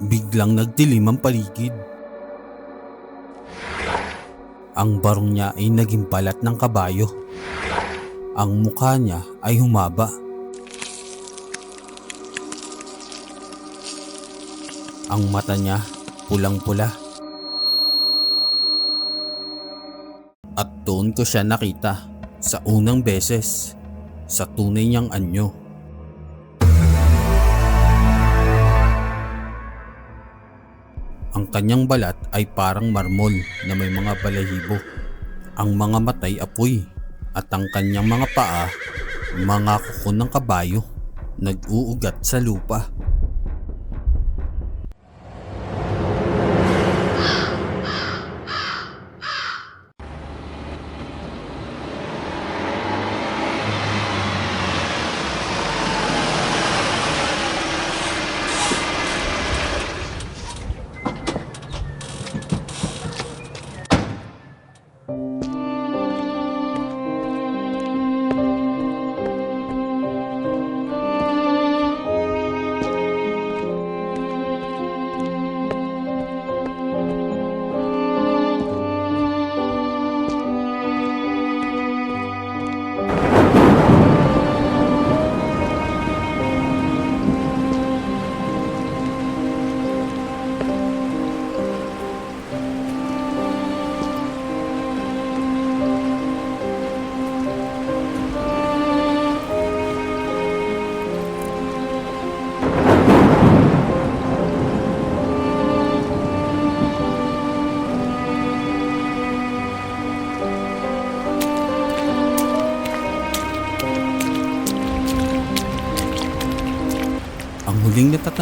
biglang nagdilim ang paligid. Ang barong niya ay naging balat ng kabayo. Ang mukha niya ay humaba. Ang mata niya pulang-pula. At doon ko siya nakita sa unang beses sa tunay niyang anyo. Ang kanyang balat ay parang marmol na may mga balahibo. Ang mga matay apoy at ang kanyang mga paa mga kuko ng kabayo nag-uugat sa lupa.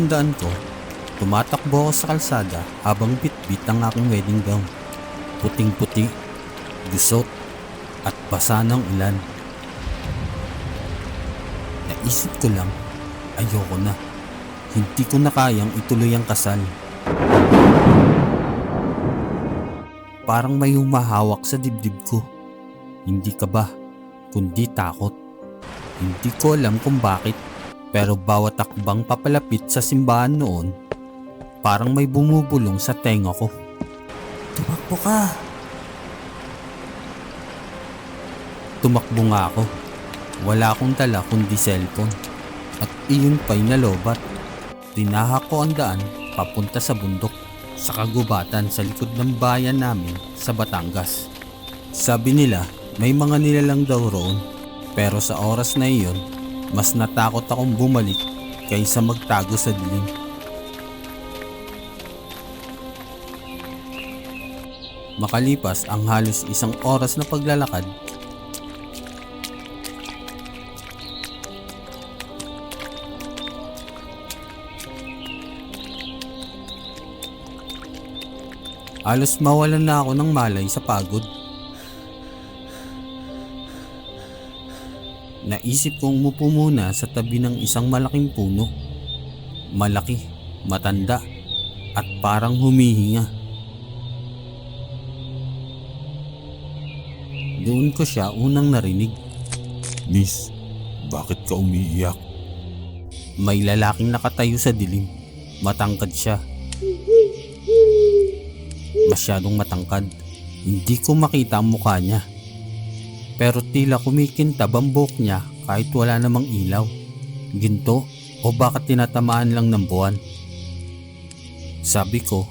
Huling natatandaan ko, tumatakbo ako sa kalsada habang bitbit ang aking wedding gown. Puting-puti, gusot, at basa ng ulan. Naisip ko lang, ayoko na. Hindi ko na kayang ituloy ang kasal. Parang may humahawak sa dibdib ko. Hindi ka ba, kundi takot. Hindi ko alam kung bakit pero bawat takbang papalapit sa simbahan noon, parang may bumubulong sa tenga ko. Tumakbo ka! Tumakbo nga ako. Wala akong tala kundi cellphone. At iyon pa'y nalobat. Tinahak ko ang daan papunta sa bundok sa kagubatan sa likod ng bayan namin sa Batangas. Sabi nila may mga nilalang daw roon pero sa oras na iyon mas natakot akong bumalik kaysa magtago sa dilim. Makalipas ang halos isang oras na paglalakad, halos mawalan na ako ng malay sa pagod. Naisip kong umupo muna sa tabi ng isang malaking puno. Malaki, matanda, at parang humihinga. Doon ko siya unang narinig. Miss, bakit ka umiiyak? May lalaking nakatayo sa dilim. Matangkad siya. Masyadong matangkad. Hindi ko makita ang mukha niya. Pero tila kumikintab ang buhok niya kahit wala namang ilaw. Ginto o baka tinatamaan lang ng buwan. Sabi ko,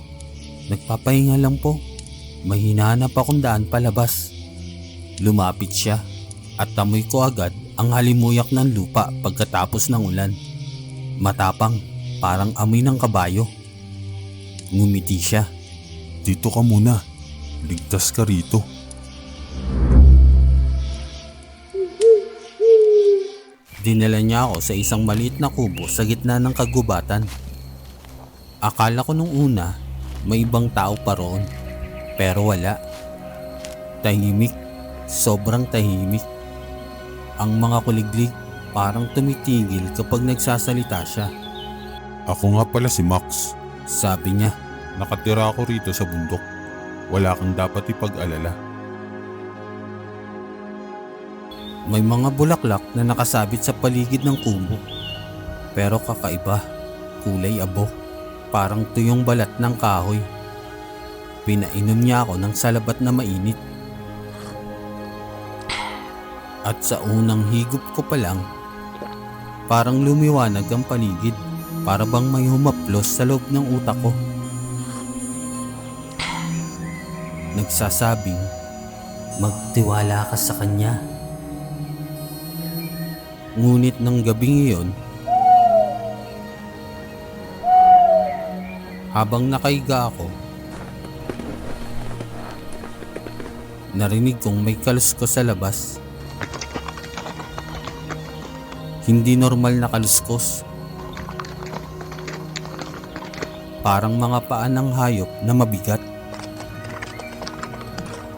nagpapahinga lang po. May hinahanap akong daan palabas. Lumapit siya at amoy ko agad ang halimuyak ng lupa pagkatapos ng ulan. Matapang, parang amoy ng kabayo. Ngumiti siya. Dito ka muna. Ligtas ka rito. Dinala niya ako sa isang maliit na kubo sa gitna ng kagubatan. Akala ko nung una may ibang tao pa roon. Pero wala. Tahimik. Sobrang tahimik. Ang mga kuliglig parang tumitigil kapag nagsasalita siya. Ako nga pala si Max. Sabi niya, Nakatira ako rito sa bundok. Wala kang dapat ipag-alala. May mga bulaklak na nakasabit sa paligid ng kubo. Pero kakaiba, kulay abo. Parang tuyong balat ng kahoy. Pinainom niya ako ng salabat na mainit. At sa unang higop ko pa lang, parang lumiwanag ang paligid. Para bang may humaplos sa loob ng utak ko. Nagsasabing, magtiwala ka sa kanya. Ngunit ng gabing iyon, habang nakaiga ako, narinig kong may kaluskos sa labas. Hindi normal na kaluskos. Parang mga paa ng hayop na mabigat.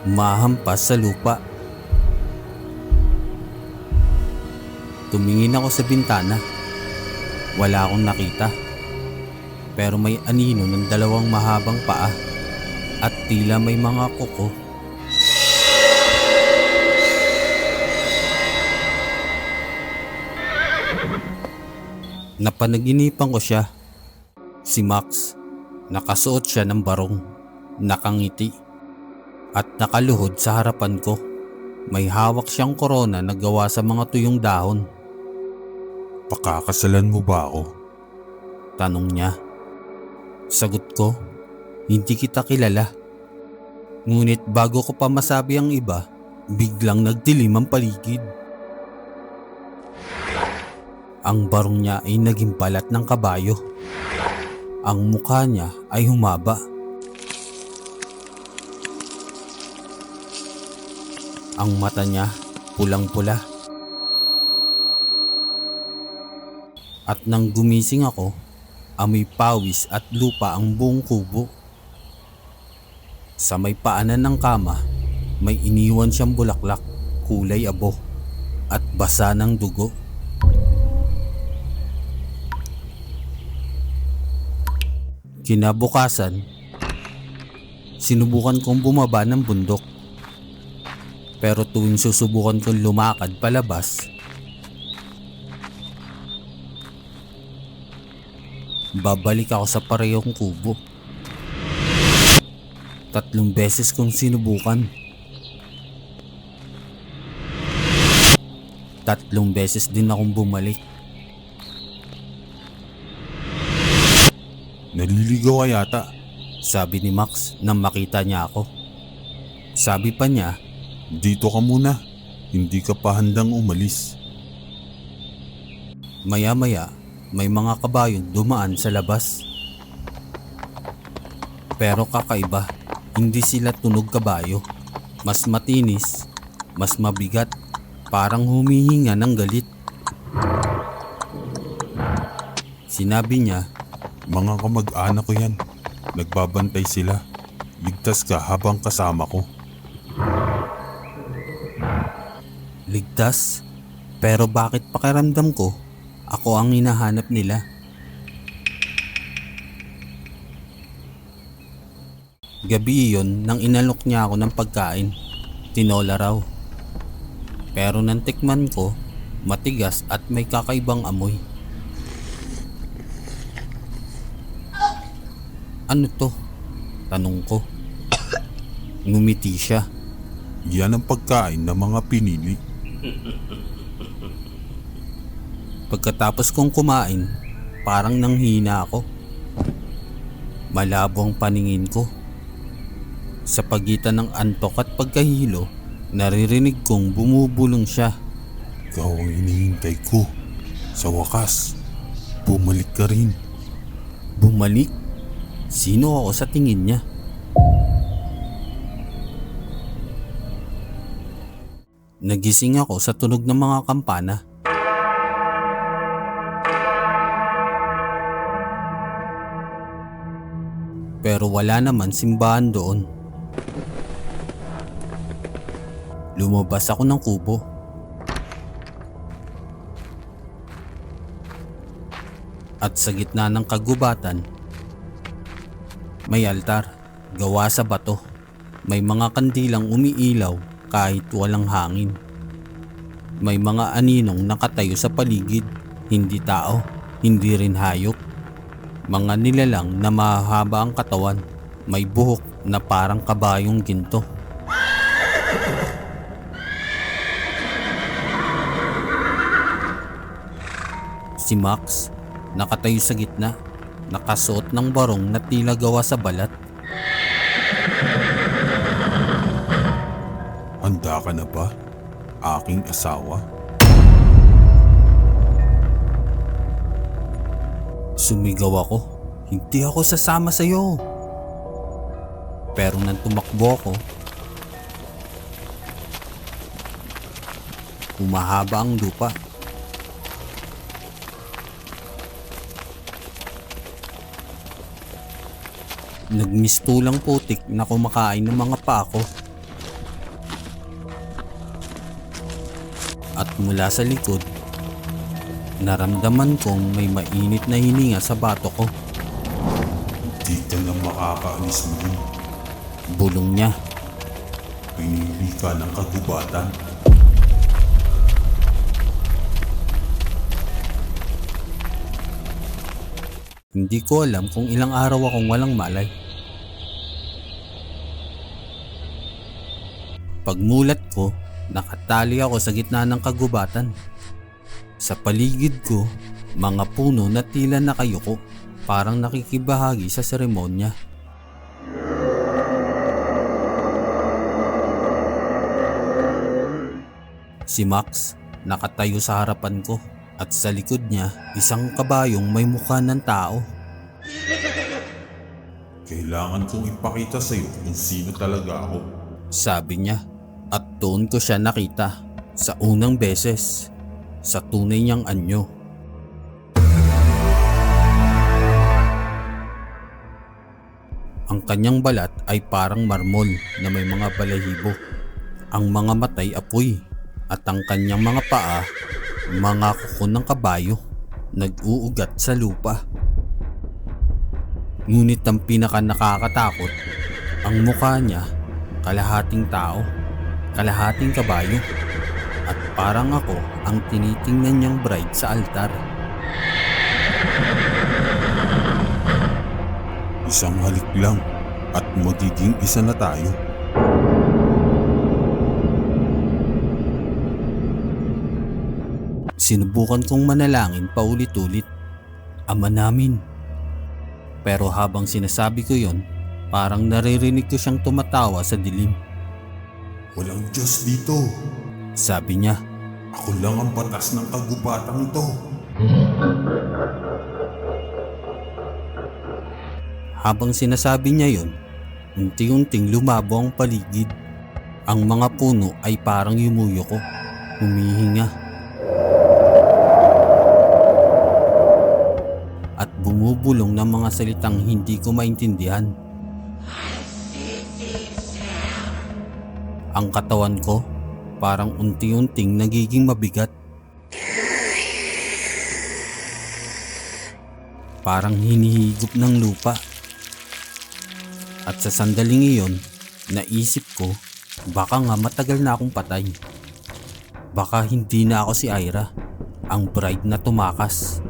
Mahampas sa lupa. Tumingin ako sa bintana. Wala akong nakita. Pero may anino ng dalawang mahabang paa at tila may mga kuko. Napanaginipan ko siya. Si Max. Nakasuot siya ng barong. Nakangiti. At nakaluhod sa harapan ko. May hawak siyang korona na gawa sa mga tuyong dahon. Pakakasalan mo ba ako? Tanong niya. Sagot ko, hindi kita kilala. Ngunit bago ko pa masabi ang iba, biglang nagdilim ang paligid. Ang barong niya ay naging balat ng kabayo. Ang mukha niya ay humaba. Ang mata niya pulang-pula. At nang gumising ako, amoy pawis at lupa ang buong kubo. Sa may paanan ng kama, may iniwan siyang bulaklak, kulay abo, at basa ng dugo. Kinabukasan, sinubukan kong bumaba ng bundok. Pero tuwing susubukan kong lumakad palabas, babalik ako sa parehong kubo. Tatlong beses kong sinubukan. Tatlong beses din akong bumalik. Naliligaw ka yata. Sabi ni Max nang makita niya ako. Sabi pa niya, Dito ka muna. Hindi ka pa handang umalis. maya-maya may mga kabayong dumaan sa labas. Pero kakaiba, hindi sila tunog kabayo. Mas matinis, mas mabigat, parang humihinga ng galit. Sinabi niya, Mga kamag-anak ko yan. Nagbabantay sila. Ligtas ka habang kasama ko. ligtas. Pero bakit pakiramdam ko, ako ang hinahanap nila? Gabi iyon nang inalok niya ako ng pagkain. Tinola raw. Pero nang tikman ko, matigas at may kakaibang amoy. Ano to? Tanong ko. Ngumiti siya. Yan ang pagkain ng mga pinili. Pagkatapos kong kumain, parang nanghina ako. Malabo ang paningin ko. Sa pagitan ng antok at pagkahilo, naririnig kong bumubulong siya. Ikaw ang inihintay ko. Sa wakas, bumalik ka rin. Bumalik? Sino ako sa tingin niya? Nagising ako sa tunog ng mga kampana. Pero wala naman simbahan doon. Lumabas ako ng kubo. At sa gitna ng kagubatan, may altar, gawa sa bato. May mga kandilang umiilaw kahit walang hangin. May mga aninong nakatayo sa paligid, hindi tao, hindi rin hayop. Mga nilalang na mahaba ang katawan, may buhok na parang kabayong ginto. Si Max, nakatayo sa gitna, nakasuot ng barong na tila gawa sa balat. Handa ka na ba? Aking asawa? Sumigaw ako. Hindi ako sasama sa iyo. Pero nang tumakbo ako, humahaba ang lupa. Nagmistulang putik na kumakain ng mga pako. At mula sa likod, naramdaman kong may mainit na hininga sa bato ko. Di ka na makakaalis mo. Bulong niya. Pinili ka ng kagubatan. Hindi ko alam kung ilang araw akong walang malay. Pagmulat ko, nakatali ako sa gitna ng kagubatan. Sa paligid ko, mga puno na tila nakayuko, parang nakikibahagi sa seremonya. Si Max, nakatayo sa harapan ko at sa likod niya isang kabayong may mukha ng tao. Kailangan kong ipakita sa'yo kung sino talaga ako. Sabi niya at doon ko siya nakita sa unang beses sa tunay niyang anyo. Ang kanyang balat ay parang marmol na may mga balahibo. Ang mga matay apoy at ang kanyang mga paa mga kuko ng kabayo nag-uugat sa lupa. Ngunit ang pinaka nakakatakot, ang mukha niya kalahating tao, kalahating kabayo, at parang ako ang tinitingnan niyang bride sa altar. Isang halik lang at magiging isa na tayo. Sinubukan kong manalangin paulit-ulit. Ama namin. Pero habang sinasabi ko yon, parang naririnig ko siyang tumatawa sa dilim. Walang Diyos dito. Sabi niya, Ako lang ang batas ng kagubatang ito. habang sinasabi niya yon, unti-unting lumabo ang paligid. Ang mga puno ay parang yumuyoko, humihinga. At bumubulong ng mga salitang hindi ko maintindihan. Ang katawan ko parang unti-unting nagiging mabigat. Parang hinihigop ng lupa. At sa sandaling iyon, naisip ko, baka nga matagal na akong patay. Baka hindi na ako si Ira, ang bride na tumakas.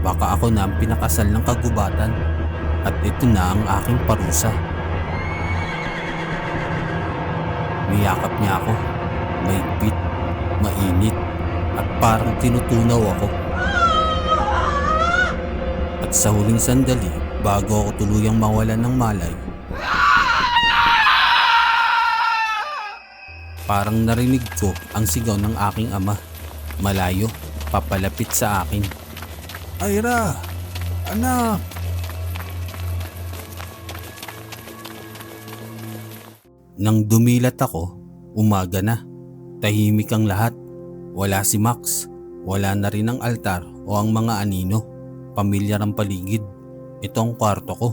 Baka ako na ang pinakasal ng kagubatan at ito na ang aking parusa. Niyakap niya ako, maigpit, mainit, at parang tinutunaw ako. At sa huling sandali, bago ako tuluyang mawalan ng malay, parang narinig ko ang sigaw ng aking ama. Malayo, papalapit sa akin. Ira! Anak! Nang dumilat ako, umaga na. Tahimik ang lahat. Wala si Max. Wala na rin ang altar o ang mga anino. Pamilyar ang paligid. Ito ang kwarto ko.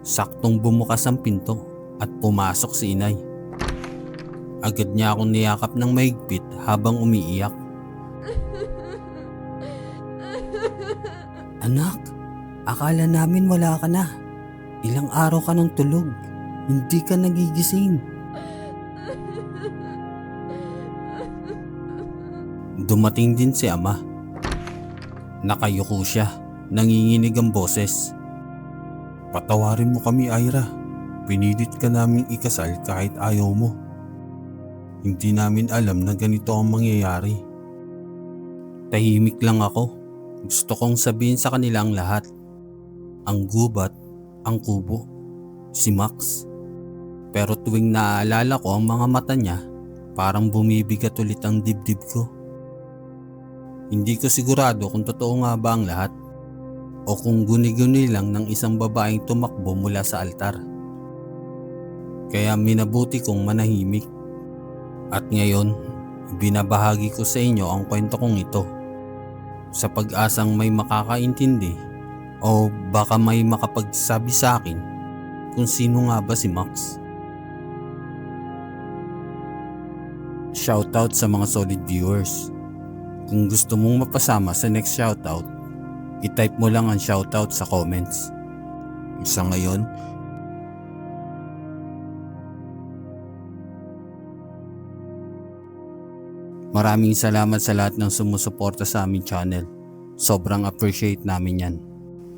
Saktong bumukas ang pinto at pumasok si inay. Agad niya akong niyakap ng mahigpit habang umiiyak. Anak, akala namin wala ka na. Ilang araw ka nang tulog. Hindi ka nagigising. Dumating din si ama. Nakayuko siya, nanginginig ang boses. Patawarin mo kami, Ira. Pinilit ka naming ikasal kahit ayaw mo. Hindi namin alam na ganito ang mangyayari. Tahimik lang ako. Gusto kong sabihin sa kanila ang lahat. Ang gubat, ang kubo, si Max. Pero tuwing naaalala ko ang mga mata niya, parang bumibigat ulit ang dibdib ko. Hindi ko sigurado kung totoo nga ba ang lahat o kung guni-guni lang ng isang babaeng tumakbo mula sa altar. Kaya minabuti kong manahimik. At ngayon, binabahagi ko sa inyo ang kwento kong ito sa pag-asang may makakaintindi o baka may makapagsabi sa akin kung sino nga ba si Max. Shoutout sa mga solid viewers. Kung gusto mong mapasama sa next shoutout, itype mo lang ang shoutout sa comments. Sa ngayon, Maraming salamat sa lahat ng sumusuporta sa aming channel. Sobrang appreciate namin yan.